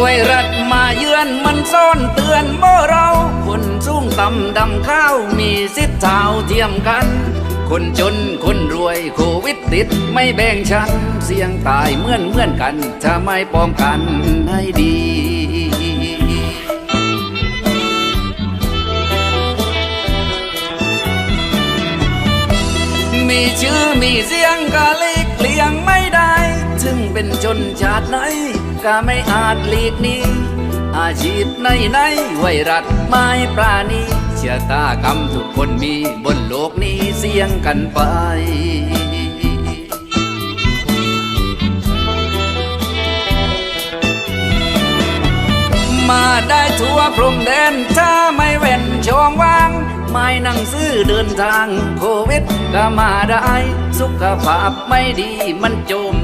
ไวรัสมาเยือนมันซ่อนเตือนบ่เราคนสูงต่ำดำข้าวมีสิทธิ์เท่าเทียมกัน คนจนคนรวยโควิดติดไม่แบ่งชั้น เสี่ยงตายเหมือนเหมือนกันจะไม่ป้องกันให้ดีมีชื่อมีเสียงก็หลีกเลี่ยงไม่ เป็นชนชาติไหน ก็ไม่อาจหลีกหนี้ อาชีพไหนไหนไวรัสไม่ปราณีเชื่อตากรรมทุกคนมีบนโลกนี้เสี่ยงกันไปมาได้ทั่วพรมแดน ถ้าไม่เว้นช่องว่าง ไม่นั่งซื้อเดินทาง โควิดก็มาได้ สุขภาพไม่ดีมันโจม